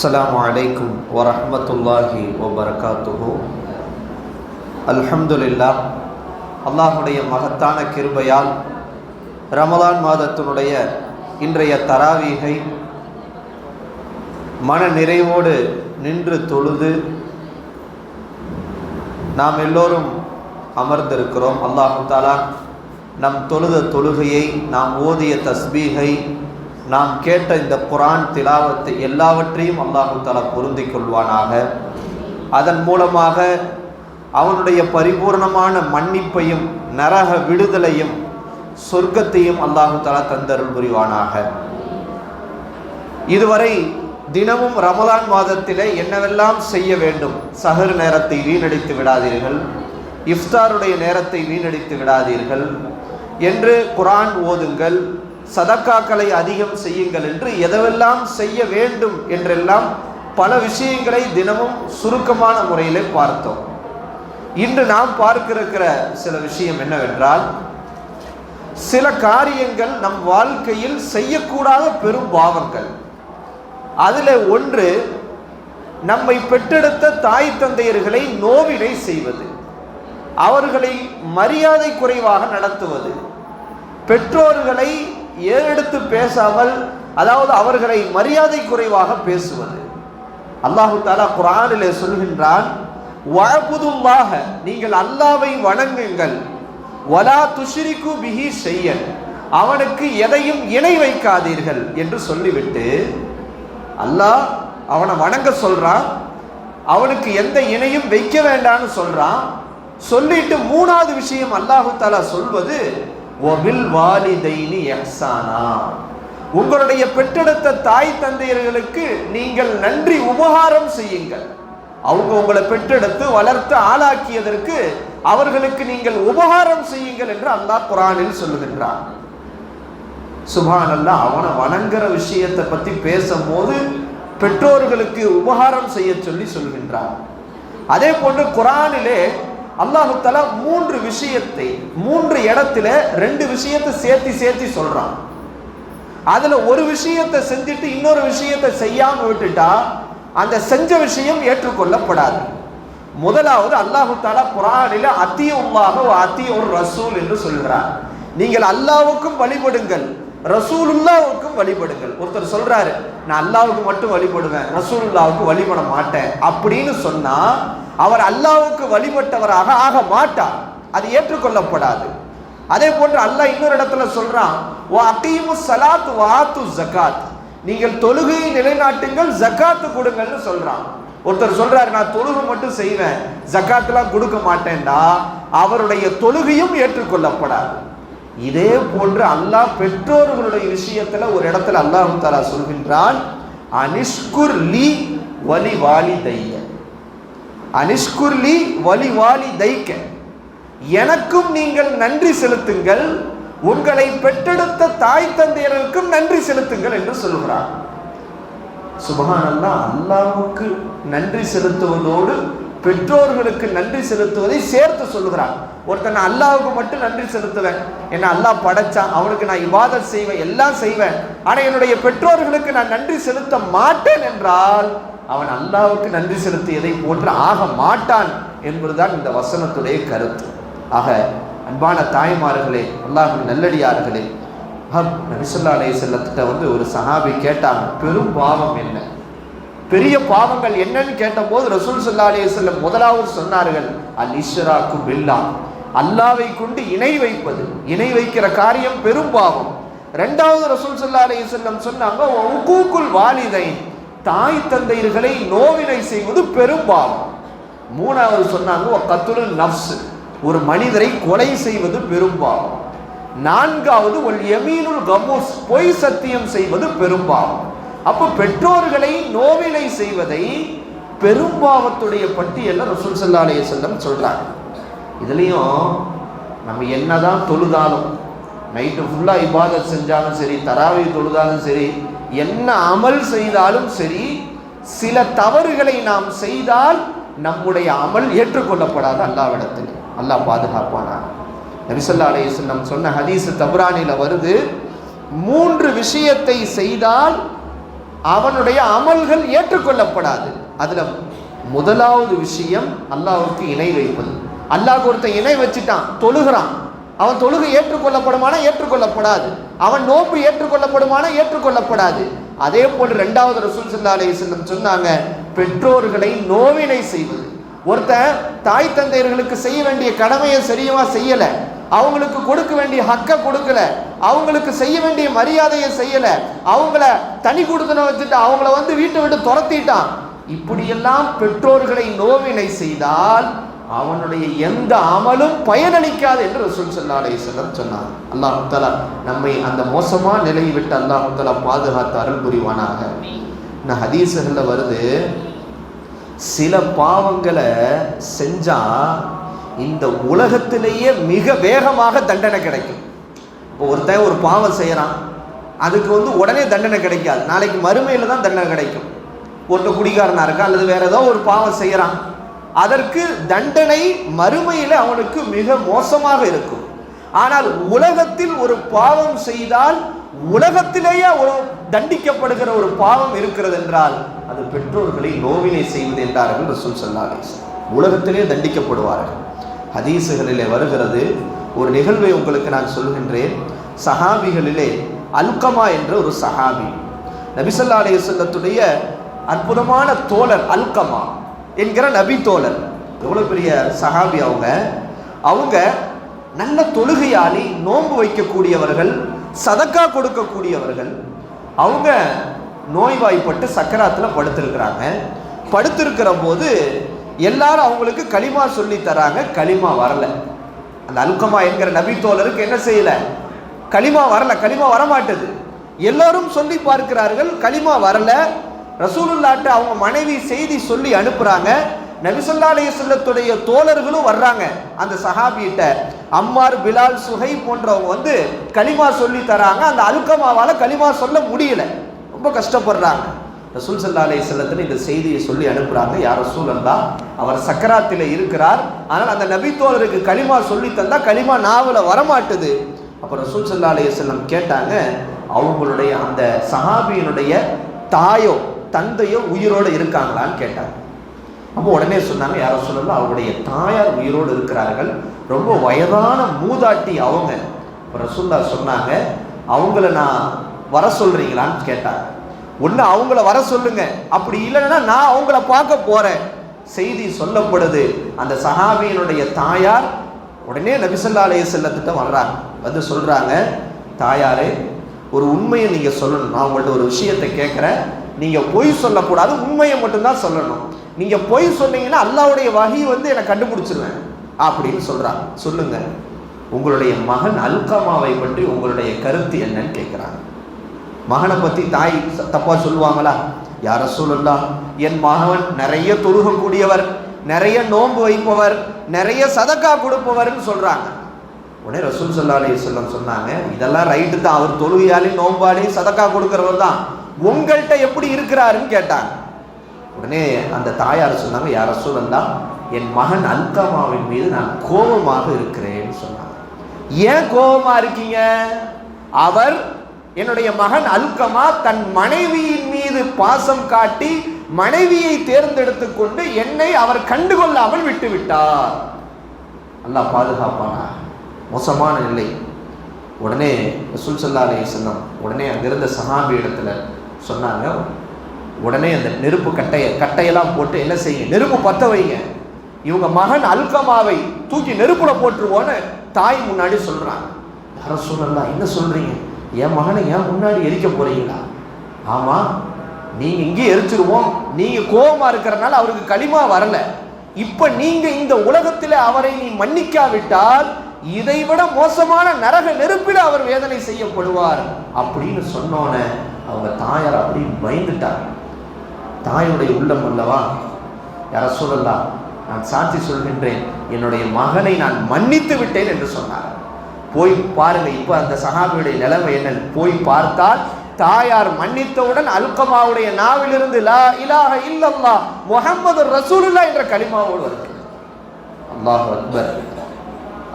السلام عليكم ورحمة الله وبركاته அல்ஹம்துலில்லா அல்லாஹுடைய மகத்தான கிருபையால் ரமலான் மாதத்தினுடைய இன்றைய தராவீகை மன நிறைவோடு நின்று தொழுது நாம் எல்லோரும் அமர்ந்திருக்கிறோம் அல்லாஹு தாலா நம் தொழுத தொழுகையை நாம் ஓதிய தஸ்பீகை நாம் கேட்ட இந்த குரான் திலாவத்தை எல்லாவற்றையும் அல்லாஹு தாலா பொருந்திக் கொள்வானாக. அதன் மூலமாக அவனுடைய பரிபூர்ணமான மன்னிப்பையும் நரக விடுதலையும் சொர்க்கத்தையும் அல்லாஹு தாலா தந்தருள் புரிவானாக. இதுவரை தினமும் ரமலான் மாதத்திலே என்னவெல்லாம் செய்ய வேண்டும்? சஹர் நேரத்தை வீணடித்து விடாதீர்கள். இஃப்தாருடைய நேரத்தை வீணடித்து விடாதீர்கள். என்று குரான் ஓதுங்கள். சதக்காக்களை அதிகம் செய்யுங்கள் என்று எதவெல்லாம் செய்ய வேண்டும் என்றெல்லாம் பல விஷயங்களை தினமும் சுருக்கமான முறையில் பார்த்தோம். இன்று நாம் பார்க்கிருக்கிற சில விஷயம் என்னவென்றால் சில காரியங்கள் நம் வாழ்க்கையில் செய்யக்கூடாத பெரும் பாவங்கள். அதில் ஒன்று நம்மை பெற்றெடுத்த தாய் தந்தையர்களை நோவினை செய்வது. அவர்களை மரியாதை குறைவாக நடத்துவது. பெற்றோர்களை ஏறெடுத்து பேசாமல் அதாவது அவர்களை மரியாதை குறைவாக பேசுவது. அல்லாஹு தாலா குரானிலே சொல்கின்றான் வழப்புதுமாக நீங்கள் அல்லாவை வணங்குங்கள். வலா துஷிரிக்கு பிஹி செய்யன் அவனுக்கு எதையும் இணை வைக்காதீர்கள் என்று சொல்லிவிட்டு அல்லாஹ் அவனை வணங்க சொல்றான். அவனுக்கு எந்த இணையும் வைக்க வேண்டாம்னு சொல்றான். சொல்லிட்டு மூணாவது விஷயம் அல்லாஹு தாலா சொல்வது ஒபில் வாலிதைனி எஹ்சானா உங்களுடைய பெற்றெடுத்த தாய் தந்தையர்களுக்கு நீங்கள் நன்றி உபகாரம் செய்யுங்கள். அவங்க உங்களை பெற்றெடுத்து வளர்த்து ஆளாக்கியதற்கு அவர்களுக்கு நீங்கள் உபகாரம் செய்யுங்கள் என்று அல்லாஹ் குரானில் சொல்லுகின்றான். சுபானல்லா அவனை வணங்குற விஷயத்தை பத்தி பேசும்போது பெற்றோர்களுக்கு உபகாரம் செய்ய சொல்லி சொல்கின்றான் அதே போன்று குரானிலே அல்லாஹு மூன்று விஷயத்தை மூன்று இடத்துல ரெண்டு விஷயத்தை சேர்த்து சேர்த்து சொல்றான். அதுல ஒரு விஷயத்தை செஞ்சுட்டு இன்னொரு விஷயத்தை செய்யாம விட்டுட்டா அந்த செஞ்ச விஷயம் ஏற்றுக்கொள்ளப்படாது. முதலாவது அல்லாஹு தாலா குரானில அத்திய உல்லாக அத்திய ஒரு ரசூல் என்று சொல்கிறார் நீங்கள் அல்லாவுக்கும் வழிபடுங்கள் ரசூலுல்லாவுக்கும் வழிபடுங்கள். ஒருத்தர் சொல்றாரு நான் அல்லாவுக்கு மட்டும் வழிபடுவேன் ரசூலுல்லாவுக்கு வழிபட மாட்டேன். அப்படின்னு சொன்னா அவர் அல்லாவுக்கு வழிபட்டவராக ஆக மாட்டார். அது ஏற்றுக்கொள்ளப்படாது. அதே போன்று அல்லாஹ் இன்னொரு இடத்துல சொல்றான் ஓ அகீமு சலாத் வாத்து ஜக்காத் நீங்கள் தொழுகையை நிலைநாட்டுங்கள் ஜக்காத்து கொடுங்கள்னு சொல்றான். ஒருத்தர் சொல்றாரு நான் தொழுகை மட்டும் செய்வேன் ஜக்காத்துலாம் கொடுக்க மாட்டேன்டா. அவருடைய தொழுகையும் ஏற்றுக்கொள்ளப்படாது. இதே போன்று அல்லாஹ் பெற்றோர்களுடைய விஷயத்துல ஒரு இடத்துல அல்லாஹு தாலா சொல்கின்றான் அனிஷ்குர் லி வலி வாலி தைய அனிஷ்குர்லி வலி வாலி தைக்க எனக்கும் நீங்கள் நன்றி செலுத்துங்கள். உங்களை பெற்றெடுத்த தாய் தந்தையர்களுக்கும் நன்றி செலுத்துங்கள் என்று சொல்கிறார். சுபகானந்தா அல்லாவுக்கு நன்றி செலுத்துவதோடு பெற்றோர்களுக்கு நன்றி செலுத்துவதை சேர்த்து சொல்லுகிறான் ஒருத்தன் நான் அல்லாவுக்கு மட்டும் நன்றி செலுத்துவேன். என்ன அல்லாஹ் படைச்சான். அவனுக்கு நான் இவாதம் செய்வேன் எல்லாம் செய்வேன். ஆனால் என்னுடைய பெற்றோர்களுக்கு நான் நன்றி செலுத்த மாட்டேன் என்றால் அவன் அல்லாவுக்கு நன்றி செலுத்தியதை போன்று ஆக மாட்டான் என்பதுதான் இந்த வசனத்துடைய கருத்து. ஆக அன்பான தாய்மார்களே அல்லாஹ் நல்லடியார்களே ஹப் நபிசுல்லா அலைய செல்லத்திட்ட வந்து ஒரு சஹாபி கேட்டாங்க பெரும் பாவம் என்ன? பெரிய பாவங்கள் என்னன்னு கேட்டபோது ரசூல் சல்லா செல்லம் முதலாவது சொன்னார்கள் அல் இஷ்ராக்கு பில்லா. அல்லாவை கொண்டு இணை வைப்பது இணை வைக்கிற காரியம் பெரும் பாவம். ரெண்டாவது ரசூல் சல்லா அலைய செல்லம் சொன்னாங்க உக்கூக்குல் வாலிதை தாய் தந்தையர்களை நோவினை செய்வது பெரும் பாவம். மூணாவது சொன்னாங்க கத்துரு நப்ஸ் ஒரு மனிதரை கொலை செய்வது பெரும் பாவம். நான்காவது ஒரு எமீனுல் கமூஸ். பொய் சத்தியம் செய்வது பெரும் பாவம். அப்போ பெற்றோர்களை நோவினை செய்வதை பெரும்பாவத்துடைய பட்டியலில் ரசூல் சல்லா அலைய செல்லம் சொல்கிறாங்க இதுலேயும் நம்ம என்னதான் தொழுதாலும் நைட்டு ஃபுல்லாக இபாதத் செஞ்சாலும் சரி தராவை தொழுதாலும் சரி என்ன அமல் செய்தாலும் சரி சில தவறுகளை நாம் செய்தால் நம்முடைய அமல் ஏற்றுக்கொள்ளப்படாது அல்லாவிடத்தில் அல்லாஹ் பாதுகாப்பானா? நபிசல்லா அலையம் சொன்ன ஹதீஸ் தபுரானில் வருது மூன்று விஷயத்தை செய்தால் அவனுடைய அமல்கள் ஏற்றுக்கொள்ளப்படாது. அதில் முதலாவது விஷயம் அல்லாவுக்கு இணை வைப்பது. அல்லாஹ் ஒருத்தன் இணை வச்சுட்டான் தொழுகிறான். அவன் தொழுகை ஏற்றுக்கொள்ளப்படுமானா ஏற்றுக்கொள்ளப்படாது. அவன் நோப்பு ஏற்றுக்கொள்ளப்படுமானா ஏற்றுக்கொள்ளப்படாது. அதே போல் ரெண்டாவது ரசூல் சல்லா சொன்னாங்க பெற்றோர்களை நோவினை செய்வது. ஒருத்தன் தாய் தந்தையர்களுக்கு செய்ய வேண்டிய கடமையை சரியாக செய்யலை அவங்களுக்கு கொடுக்க வேண்டிய ஹக்கை கொடுக்கல. அவங்களுக்கு செய்ய வேண்டிய மரியாதையை செய்யலை. அவங்கள தனி கொடுத்தன வச்சுட்டு அவங்கள வந்து வீட்டை விட்டு துரத்திட்டான். இப்படியெல்லாம் பெற்றோர்களை நோவினை செய்தால் அவனுடைய எந்த அமலும் பயனளிக்காது என்று ரசூல் சல்லா அலைஹிஸ்ஸலாம் சொன்னார். அல்லாஹ் தஆலா நம்மை அந்த மோசமான நிலையை விட்டு அல்லாஹ் தஆலா பாதுகாத்து அருள் புரிவானாக. நான் ஹதீஸுகளில் வருது சில பாவங்களை செஞ்சால் இந்த உலகத்திலேயே மிக வேகமாக தண்டனை கிடைக்கும். இப்போ ஒருத்தன் ஒரு பாவம் செய்கிறான் அதுக்கு வந்து உடனே தண்டனை கிடைக்காது. நாளைக்கு மறுமையில் தான் தண்டனை கிடைக்கும். ஒருத்தர் குடிகாரனா இருக்கா? அல்லது வேறு ஏதோ ஒரு பாவம் செய்கிறான் அதற்கு தண்டனை மறுமையில் அவனுக்கு மிக மோசமாக இருக்கும். ஆனால் உலகத்தில் ஒரு பாவம் செய்தால் உலகத்திலேயே ஒரு தண்டிக்கப்படுகிற ஒரு பாவம் இருக்கிறது என்றால் அது பெற்றோர்களை நோவினை செய்வது என்றார்கள் ரசூல் சல்லா உலகத்திலே தண்டிக்கப்படுவார்கள். ஹதீசுகளிலே வருகிறது. ஒரு நிகழ்வை உங்களுக்கு நான் சொல்கின்றேன் சஹாபிகளிலே அல்கமா என்ற ஒரு சஹாபி. நபிசல்லா அலையுடைய அற்புதமான தோழர் அல்கமா என்கிற நபி தோழர். எவ்வளோ பெரிய சஹாபி அவங்க. அவங்க நல்ல தொழுகையாளி நோன்பு வைக்கக்கூடியவர்கள் சதக்கா கொடுக்கக்கூடியவர்கள். அவங்க நோய்வாய்ப்பட்டு சக்கராத்தில் படுத்திருக்கிறாங்க. படுத்திருக்கிற போது எல்லாரும் அவங்களுக்கு களிமா சொல்லி தராங்க களிமா வரல. அந்த அல்கமா என்கிற நபி தோழருக்கு என்ன செய்யல? களிமா வரல களிமா வரமாட்டது. எல்லோரும் சொல்லி பார்க்கிறார்கள் களிமா வரல. ரசூலுல்லாட்ட அவங்க மனைவி செய்தி சொல்லி அனுப்புறாங்க. நபிசல்லா சொல்லத்துடைய தோழர்களும் வர்றாங்க. அந்த சஹாபியிட்ட அம்மார் பிலால் சுகை போன்றவங்க வந்து களிமா சொல்லி தராங்க. அந்த அல்கமாவால் களிமா சொல்ல முடியல. ரொம்ப கஷ்டப்படுறாங்க. ரசூல் சல்லா அலி செல்லத்தில் இந்த செய்தியை சொல்லி அனுப்புகிறாங்க யார் ரசூல் அல்லா அவர் சக்கராத்தில் இருக்கிறார். ஆனால் அந்த நபித்தோழருக்கு களிமா சொல்லி தந்தால் களிமா நாவில் வரமாட்டுது. அப்போ ரசூல் சல்லா அலி செல்லம் கேட்டாங்க அவங்களுடைய அந்த சஹாபியினுடைய தாயோ தந்தையோ உயிரோடு இருக்காங்களான்னு கேட்டாங்க. அப்போ உடனே சொன்னாங்க யாரோ சொல்லலாம் அவருடைய தாயார் உயிரோடு இருக்கிறார்கள். ரொம்ப வயதான மூதாட்டி அவங்க. இப்போ ரசூல்லா சொன்னாங்க அவங்கள நான் வர சொல்கிறீங்களான்னு கேட்டாங்க. ஒன்று அவங்கள வர சொல்லுங்க. அப்படி இல்லைன்னா நான் அவங்கள பார்க்க போகிறேன் செய்தி சொல்லப்படுது. அந்த சஹாபியினுடைய தாயார் உடனே நபிசல்லா அலைய செல்லத்திட்ட வர்றாங்க. வந்து சொல்கிறாங்க தாயாரே ஒரு உண்மையை நீங்கள் சொல்லணும். நான் உங்கள்கிட்ட ஒரு விஷயத்தை கேட்குறேன். நீங்கள் பொய் சொல்லக்கூடாது. உண்மையை மட்டும்தான் சொல்லணும். நீங்கள் பொய் சொன்னீங்கன்னா அல்லாவுடைய வகை வந்து என்னை கண்டுபிடிச்சிருவேன். அப்படின்னு சொல்கிறாங்க சொல்லுங்கள் உங்களுடைய மகன் அல்கமாவை பற்றி உங்களுடைய கருத்து என்னன்னு கேட்குறாங்க மகனை பற்றி தாய் தப்பாக சொல்லுவாங்களா? யார சொல்லலாம் என் மகன் நிறைய தொழுகக்கூடியவர் நிறைய நோன்பு வைப்பவர் நிறைய சதக்கா கொடுப்பவர்னு சொல்கிறாங்க உடனே ரசூல் சல்லா அலி சொல்லம் சொன்னாங்க இதெல்லாம் ரைட்டு தான். அவர் தொழுகையாளி நோம்பாளி சதக்கா கொடுக்குறவர் தான். உங்கள்கிட்ட எப்படி இருக்கிறாருன்னு கேட்டாங்க. உடனே அந்த தாயார் சொன்னாங்க யார தான் என் மகன் அல்கமாவின் மீது நான் கோபமாக இருக்கிறேன்னு சொன்னாங்க. ஏன் கோபமாக இருக்கீங்க? அவர் என்னுடைய மகன் அல்கமா தன் மனைவியின் மீது பாசம் காட்டி மனைவியை தேர்ந்தெடுத்து கொண்டு என்னை அவர் கண்டுகொள்ளாமல் விட்டுவிட்டார். அல்லாஹ் பாதுகாப்பானா? மோசமான நிலை. உடனே ரசூல் சல்லா அலி செல்லம் உடனே அங்கிருந்த சஹாபி இடத்துல சொன்னாங்க உடனே அந்த நெருப்பு கட்டையை கட்டையெல்லாம் போட்டு என்ன செய்யுங்க? நெருப்பு பற்ற வைங்க. இவங்க மகன் அல்கமாவை தூக்கி நெருப்புல போட்டுருவோன்னு தாய் முன்னாடி சொல்கிறான் யாரும் சொல்லலாம் என்ன சொல்கிறீங்க என் மகனை ஏன் முன்னாடி எரிக்க போறீங்களா? ஆமா நீங்க இங்கே எரிச்சிருவோம். நீங்க கோபமா இருக்கிறனால அவருக்கு களிமா வரல. இப்ப நீங்க இந்த உலகத்தில் அவரை நீ மன்னிக்காவிட்டால் இதைவிட மோசமான நரக நெருப்பில் அவர் வேதனை செய்யப்படுவார் அப்படின்னு சொன்னோன்னே அவங்க தாயார் அப்படி பயந்துட்டார் தாயுடைய உள்ளம் அல்லவா? யார சொல்லலாம் நான் சாட்சி சொல்கின்றேன் என்னுடைய மகனை நான் மன்னித்து விட்டேன் என்று சொன்னார். போய் பாருங்க இப்போ அந்த சஹாபியுடைய நிலைமை என்ன போய் பார்த்தால் தாயார் மன்னித்தவுடன் அல்கமாவுடைய நாவிலிருந்து லா இலாக இல்லல்லா முகமது ரசூலுல்லா என்ற களிமாவோடு வருகிறது அல்லாஹ் அக்பர்.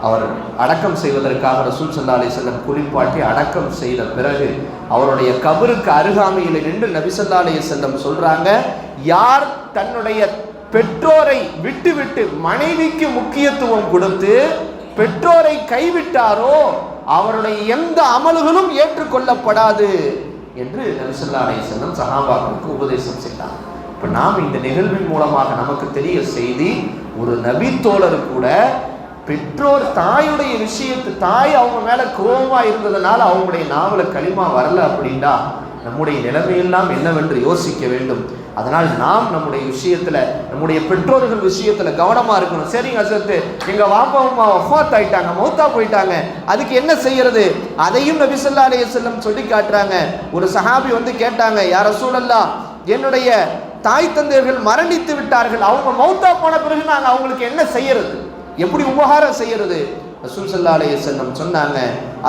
அவர் அடக்கம் செய்வதற்காக ரசூல் சல்லா அலி செல்லம் குளிப்பாட்டி அடக்கம் செய்த பிறகு அவருடைய கபருக்கு அருகாமையில் நின்று நபிசல்லா அலி செல்லம் சொல்றாங்க யார் தன்னுடைய பெற்றோரை விட்டுவிட்டு மனைவிக்கு முக்கியத்துவம் கொடுத்து பெற்றோரை கைவிட்டாரோ அவருடைய எந்த அமல்களும் ஏற்றுக்கொள்ளப்படாது என்று நபிசல்லா செல்லம் சஹாபாக்களுக்கு உபதேசம் செய்தார். இப்போ நாம் இந்த நிகழ்வின் மூலமாக நமக்கு தெரிய செய்தி ஒரு நபி தோழர் கூட பெற்றோர் தாயுடைய விஷயத்து தாய் அவங்க மேலே கோபமாக இருந்ததுனால அவங்களுடைய நாவல களிமா வரல அப்படின்னா நம்முடைய நிலைமையெல்லாம் என்னவென்று யோசிக்க வேண்டும். அதனால் நாம் நம்முடைய விஷயத்தில் நம்முடைய பெற்றோர்கள் விஷயத்தில் கவனமாக இருக்கணும். சரிங்க அசத்து எங்கள் வாப்பா அம்மா வஃபாத் ஆயிட்டாங்க மௌத்தா போயிட்டாங்க. அதுக்கு என்ன செய்யறது? அதையும் நபிசல்லா அலைய செல்லம் சொல்லி காட்டுறாங்க ஒரு சஹாபி வந்து கேட்டாங்க யார சூழல்லா என்னுடைய தாய் தந்தையர்கள் மரணித்து விட்டார்கள். அவங்க மௌத்தா போன பிறகு நாங்கள் அவங்களுக்கு என்ன செய்யறது? எப்படி உபகாரம் செய்யறது? ரசூல் சல்லா அலைய செல்லம் சொன்னாங்க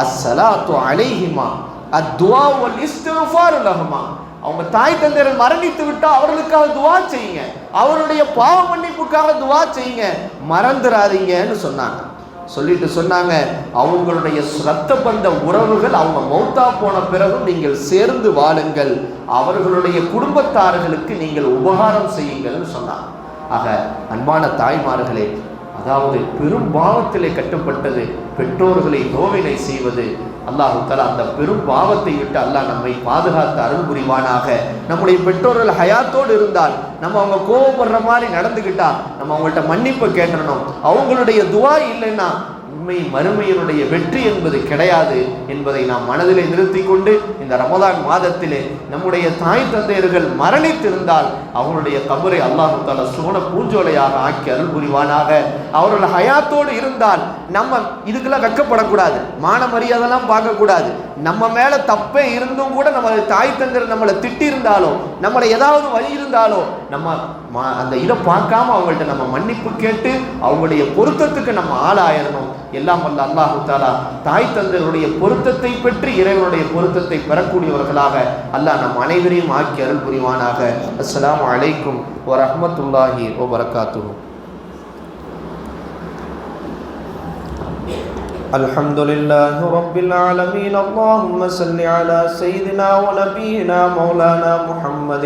அஸ்ஸலாத்து அலைஹிமா அத்வா வல் இஸ்திக்ஃபார் லஹுமா. அவங்க தாய் தந்தையர் மரணித்து விட்டா அவர்களுக்காக துவா செய்யுங்க. அவருடைய பாவ மன்னிப்புக்காக துவா செய்யுங்க. மறந்துடாதீங்கன்னு சொன்னாங்க. சொல்லிட்டு சொன்னாங்க அவங்களுடைய ரத்த பந்த உறவுகள் அவங்க மௌத்தா போன பிறகும் நீங்கள் சேர்ந்து வாழுங்கள். அவர்களுடைய குடும்பத்தார்களுக்கு நீங்கள் உபகாரம் செய்யுங்கள்னு சொன்னாங்க. ஆக அன்பான தாய்மார்களே அதாவது பெரும் பாவத்திலே கட்டுப்பட்டது பெற்றோர்களை நோவினை செய்வது அல்லாஹு தலா அந்த பெரும் பாவத்தை விட்டு அல்லாஹ் நம்மை பாதுகாத்து அருள் புரிவானாக. நம்முடைய பெற்றோர்கள் ஹயாத்தோடு இருந்தால் நம்ம அவங்க கோவப்படுற மாதிரி நடந்துக்கிட்டா நம்ம அவங்கள்ட்ட மன்னிப்பு கேட்டணும் அவங்களுடைய துவா இல்லைன்னா உண்மை மறுமையினுடைய வெற்றி என்பது கிடையாது என்பதை நாம் மனதிலே நிறுத்தி கொண்டு இந்த ரமதான் மாதத்திலே நம்முடைய தாய் தந்தையர்கள் மரணித்திருந்தால் அவர்களுடைய கபரை அல்லாஹு தால சோன பூஞ்சோலையாக ஆக்கி அருள் புரிவானாக. அவர்கள் ஹயாத்தோடு இருந்தால் நம்ம இதுக்கெல்லாம் வெக்கப்படக்கூடாது. மான மரியாதைலாம் பார்க்கக்கூடாது. நம்ம மேல தப்பே இருந்தும் கூட நம்ம தாய் தந்தர் நம்மளை திட்டி இருந்தாலோ நம்மளை ஏதாவது வழி இருந்தாலோ நம்ம அந்த இதை பார்க்காம அவங்கள்ட்ட நம்ம மன்னிப்பு கேட்டு அவங்களுடைய பொருத்தத்துக்கு நம்ம ஆளாயிரணும் எல்லாம் வல்ல அல்லாஹு தாலா தாய் தந்தருடைய பொருத்தத்தை பெற்று இறைவனுடைய பொருத்தத்தை பெறக்கூடியவர்களாக அல்லாஹ் நம் அனைவரையும் ஆக்கி அருள் புரிவானாக அஸ்ஸலாமு அலைக்கும் வரஹ்மத்துல்லாஹி வபரகாத்துஹு الحمد لله رب العالمين اللهم صل على سيدنا ونبينا مولانا محمد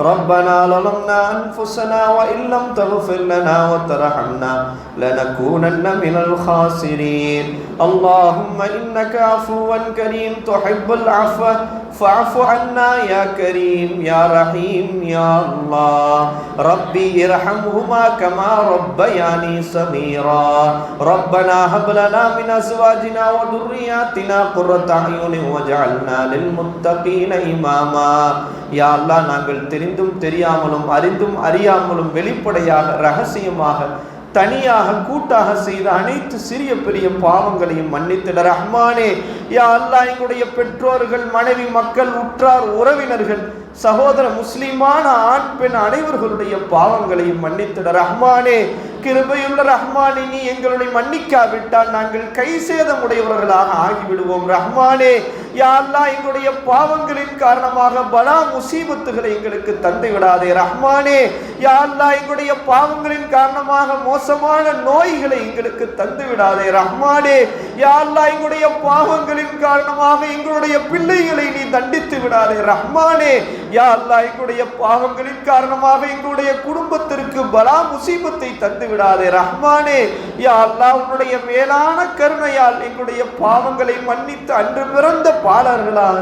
ربنا ظلمنا أنفسنا وإن لم تغفر لنا وترحمنا لنكونن من الخاسرين اللهم إنك عفو كريم تحب العفو فاعف عنا يا كريم يا رحيم يا الله ربي ارحمهما كما ربياني صغيرا ربنا هب لنا من ازواجنا وذرياتنا قرة اعين واجعلنا للمتقين اماما யா அல்லாஹ் நாங்கள் தெரிந்தும் தெரியாமலும் அறிந்தும் அறியாமலும் வெளிப்படையாக ரகசியமாக தனியாக கூட்டாக செய்த அனைத்து சிறிய பெரிய பாவங்களையும் மன்னித்திட ரஹ்மானே. யா அல்லா எங்களுடைய பெற்றோர்கள் மனைவி மக்கள் உற்றார் உறவினர்கள் சகோதர முஸ்லிமான ஆண் பெண் அனைவர்களுடைய பாவங்களையும் மன்னித்திட ரஹ்மானே. கிருபையுள்ள ரஹ்மானே நீ எங்களுடைய மன்னிக்காவிட்டால் நாங்கள் கை சேதமுடையவர்களாக ஆகிவிடுவோம் ரஹ்மானே. யாரெல்லாம் எங்களுடைய பாவங்களின் காரணமாக பலா முசீபத்துகளை எங்களுக்கு தந்து விடாதே ரஹ்மானே. யாரெல்லாம் எங்களுடைய பாவங்களின் காரணமாக மோசமான நோய்களை எங்களுக்கு தந்து விடாதே ரஹ்மானே. யாரெல்லாம் எங்களுடைய பாவங்களின் காரணமாக எங்களுடைய பிள்ளைகளை நீ தண்டித்து விடாதே ரஹ்மானே. யாரெல்லாம் எங்களுடைய பாவங்களின் காரணமாக எங்களுடைய குடும்பத்திற்கு பலா முசீபத்தை தந்து விடாதே ரஹ்மானே. யாரெல்லாம் உன்னுடைய மேலான கருணையால் எங்களுடைய பாவங்களை மன்னித்து அன்று பிறந்த பாலர்களாக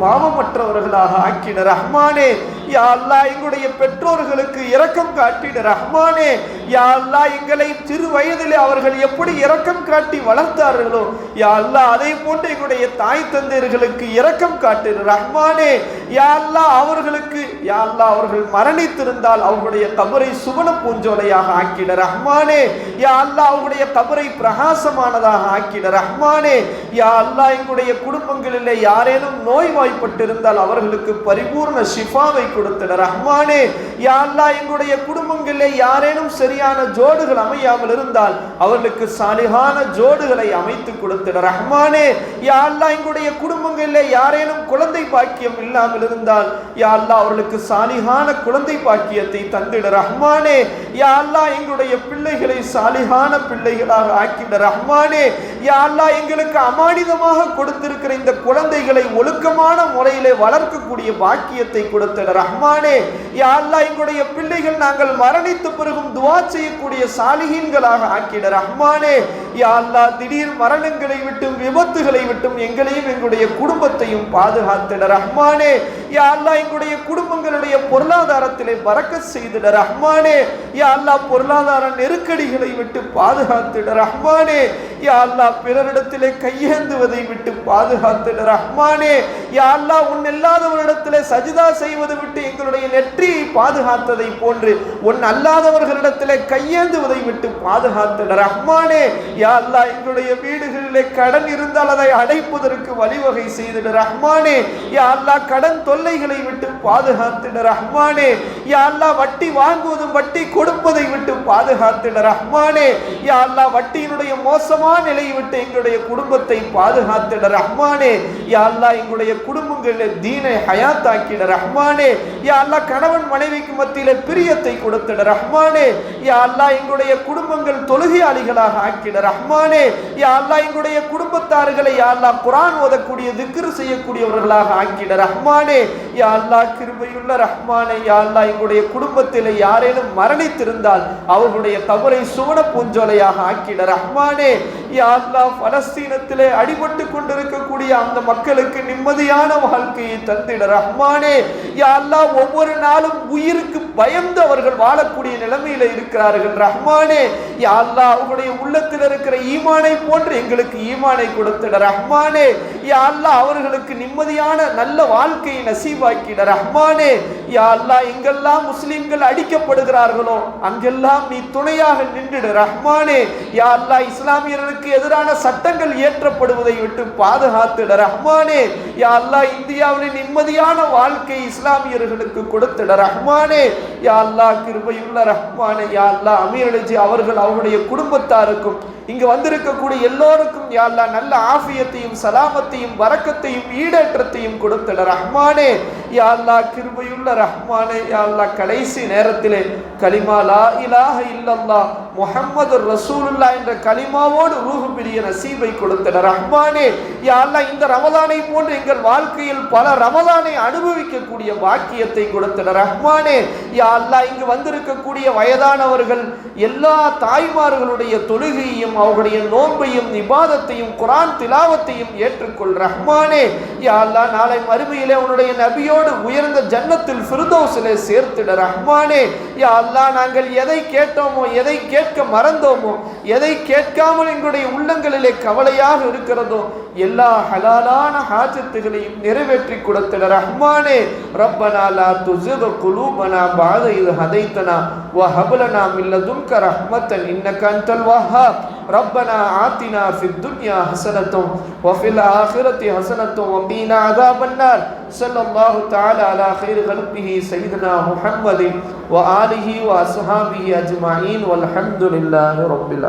பாவமற்றவர்களாக ஆக்கின ரஹ்மானே யா அல்லாஹ் எங்களுடைய பெற்றோர்களுக்கு இரக்கம் காட்டின ரஹ்மானே யா அல்லா எங்களை சிறு வயதிலே அவர்கள் எப்படி இரக்கம் காட்டி வளர்த்தார்களோ யா அல்லாஹ் அதே போன்று எங்களுடைய தாய் தந்தையர்களுக்கு இரக்கம் காட்டின ரஹ்மானே யா அல்லாஹ் அவர்களுக்கு யா அல்லா அவர்கள் மரணித்திருந்தால் அவர்களுடைய கபரை சுவன பூஞ்சோலையாக ஆக்கின ரஹ்மானே யா அல்லாஹ் அவர்களுடைய கபரை பிரகாசமானதாக ஆக்கின ரஹ்மானே யா அல்லாஹ் எங்களுடைய குடும்பங்களிலே யாரேனும் நோய் நோய்வாய்ப்பட்டிருந்தால் அவர்களுக்கு பரிபூர்ண ஷிஃபாவை கொடுத்திட ரஹ்மானே யா எங்களுடைய குடும்பங்களிலே யாரேனும் சரியான ஜோடுகள் அமையாமல் இருந்தால் அவர்களுக்கு சாலிகான ஜோடுகளை அமைத்து கொடுத்திட ரஹ்மானே யா எங்களுடைய குடும்பங்களிலே யாரேனும் குழந்தை பாக்கியம் இல்லாமல் இருந்தால் யா அவர்களுக்கு சாலிகான குழந்தை பாக்கியத்தை தந்திட. ரஹ்மானே யா எங்களுடைய பிள்ளைகளை சாலிகான பிள்ளைகளாக ஆக்கிட. ரஹ்மானே யா எங்களுக்கு அமானிதமாக கொடுத்திருக்கிற இந்த குழந்தைகளை ஒழுக்கமான முறையிலே வளர்க்கக்கூடிய பாக்கியத்தை கொடுத்திட ரஹ்மானே. யா எங்களுடைய பிள்ளைகள் நாங்கள் மரணித்த பிறகும் துவா செய்யக்கூடிய சாலிகீன்களாக ஆக்கிட ரஹ்மானே. யா அல்லாஹ் திடீர் மரணங்களை விட்டும் விபத்துகளை விட்டும் எங்களையும் எங்களுடைய குடும்பத்தையும் பாதுகாத்திட ரஹ்மானே. யா அல்லா எங்களுடைய குடும்பங்களுடைய பொருளாதாரத்திலே பறக்க செய்திட ரஹ்மானே. யா அல்லாஹ் பொருளாதார நெருக்கடிகளை விட்டு பாதுகாத்திட ரஹ்மானே. யா அல்லாஹ் பிறரிடத்திலே கையேந்துவதை விட்டு பாதுகாத்துல ரஹ்மானே யா அல்லாஹ் உன் இல்லாதவரிடத்திலே சஜிதா செய்வது விட்டு எங்களுடைய நெற்றியை பாதுகாத்ததை போன்று உன் அல்லாதவர்களிடத்திலே கையேந்துவதை விட்டு பாதுகாத்துல ரஹ்மானே யா அல்லாஹ் எங்களுடைய வீடுகளிலே கடன் இருந்தால் அதை அடைப்பதற்கு வழிவகை செய்திட ரஹ்மானே யா அல்லாஹ் கடன் தொல்லைகளை விட்டு பாதுகாத்திட ரஹ்மானே யா அல்லாஹ் வட்டி வாங்குவதும் வட்டி கொடுப்பதை விட்டு பாதுகாத்திட ரஹ்மானே யா அல்லாஹ் வட்டியினுடைய மோசமான நிலையை விட்டு எங்களுடைய குடும்பத்தை பாதுகாத்திட ரஹ்மானே யா அல்லாஹ் எங்களுடைய குடும்பங்களில் தீனை ஹயாத்தாக்கிட ரஹ்மானே யா அல்லாஹ் கணவன் மனைவிக்கு மத்தியில பிரியத்தை கொடுத்திட ரஹ்மானே யா அல்லாஹ் எங்களுடைய குடும்பங்கள் தொழுகையாளிகளாக ஆக்கிட ரஹ்மானே யா அல்லாஹ் எங்களுடைய குடும்பத்தார்களை யா அல்லாஹ் குரான் ஓதக்கூடிய திக்ரு செய்யக்கூடியவர்களாக ஆக்கிட ரஹ்மானே யா அல்லாஹ் கிருபையுள்ள ரஹ்மானே யா அல்லாஹ் எங்களுடைய குடும்பத்தில் யாரேனும் மரணித்திருந்தால் அவர்களுடைய தவறை சுவன பூஞ்சோலையாக ஆக்கிட ரஹ்மானே யா அல்லாஹ் பலஸ்தீனத்திலே அடிபட்டு கொண்டிருக்கக்கூடிய அந்த மக்களுக்கு நிம்மதியான வாழ்க்கையை தந்திட ரஹ்மானே. யா அல்லாஹ் ஒவ்வொரு நாளும் உயிருக்கு பயந்து அவர்கள் வாழக்கூடிய நிலைமையில இருக்கிறார்கள் ரஹ்மானே. யா அல்லாஹ் உள்ளத்தில் இருக்கிற ஈமானை போன்று எங்களுக்கு ஈமானை கொடுத்திட ரஹ்மானே. யா அல்லாஹ் அவர்களுக்கு நிம்மதியான நல்ல வாழ்க்கையை நசீவாக்கிட ரஹ்மானே. யா எங்கெல்லாம் முஸ்லிம்கள் அடிக்கப்படுகிறார்களோ அங்கெல்லாம் நீ துணையாக நின்றுடு ரஹ்மானே. யா அல்லாஹ் இஸ்லாமியர்களுக்கு எதிரான சட்டங்கள் இயற்றப்படுவதை விட்டு பாதுகாத்துட ரஹ்மானே. யா அல்லாஹ் இந்தியாவில் நிம்மதியான வாழ்க்கை இஸ்லாமியர்களுக்கு கொடுத்துட ரஹ்மானே. யா அல்லாஹ் கிருபையுள்ள ரஹ்மானே. யா அல்லா அமீரஜி அவர்கள் அவருடைய குடும்பத்தாருக்கும் இங்கு வந்திருக்கக்கூடிய எல்லோருக்கும் யாழ்லா நல்ல ஆஃபியத்தையும் சலாமத்தையும் வரக்கத்தையும் ஈடேற்றத்தையும் கொடுத்துட ரஹ்மானே. யா அல்லாஹ் கிருபையுள்ள ரஹ்மானே யா அல்லாஹ் கடைசி நேரத்திலே கலிமா லா இலாஹ இல்லல்லாஹ் முஹம்மது ரசூலுல்லா என்ற கலிமாவோடு ரூஹு பிரிய நசீபை கொடுத்தன ரஹ்மானே. யா அல்லா இந்த ரமதானை போன்று எங்கள் வாழ்க்கையில் பல ரமதானை அனுபவிக்கக்கூடிய பாக்கியத்தை கொடுத்தன ரஹ்மானே. யா அல்லாஹ் இங்கு வந்திருக்கக்கூடிய வயதானவர்கள் எல்லா தாய்மார்களுடைய தொழுகையும் அவர்களுடைய நோன்பையும் நிபாதத்தையும் குரான் திலாவத்தையும் ஏற்றுக்கொள் ரஹ்மானே. யா அல்லாஹ் நாளை மறுமையிலே உன்னுடைய நபியோடு உயர்ந்த ஜன்னத்தில் ஃபிருதோசிலே சேர்த்திட ரஹ்மானே யா அல்லா நாங்கள் எதை கேட்டோமோ எதை கேட்க மறந்தோமோ எதை கேட்காமல் எங்களுடைய உள்ளங்களிலே கவலையாக இருக்கிறதோ எல்லா ஹலாலான ஹாஜத்துகளையும் நிறைவேற்றி கொடுத்தல ரஹ்மானே ரப்பனா லா துசிக குலூபனா பாத இது ஹதைத்தனா. வ ஹபலனா மில்லதும் க ரஹ்மத்தன் இன்னக கண்டல் வஹாப். ரப்பனா ஆத்தினா ஃபித் துன்யா ஹசனத்தும் வ ஃபில் ஆஹிரத்தி ஹசனத்தும் வ கீனா அதாபன்னார். ஸல்லல்லாஹு தஆலா அலா கைர் கல்பிஹி சைதனா முஹம்மதின் வ ஆலிஹி வ அஸ்ஹாபிஹி அஜ்மாயின் வல்ஹம்துலில்லாஹி ரப்பில்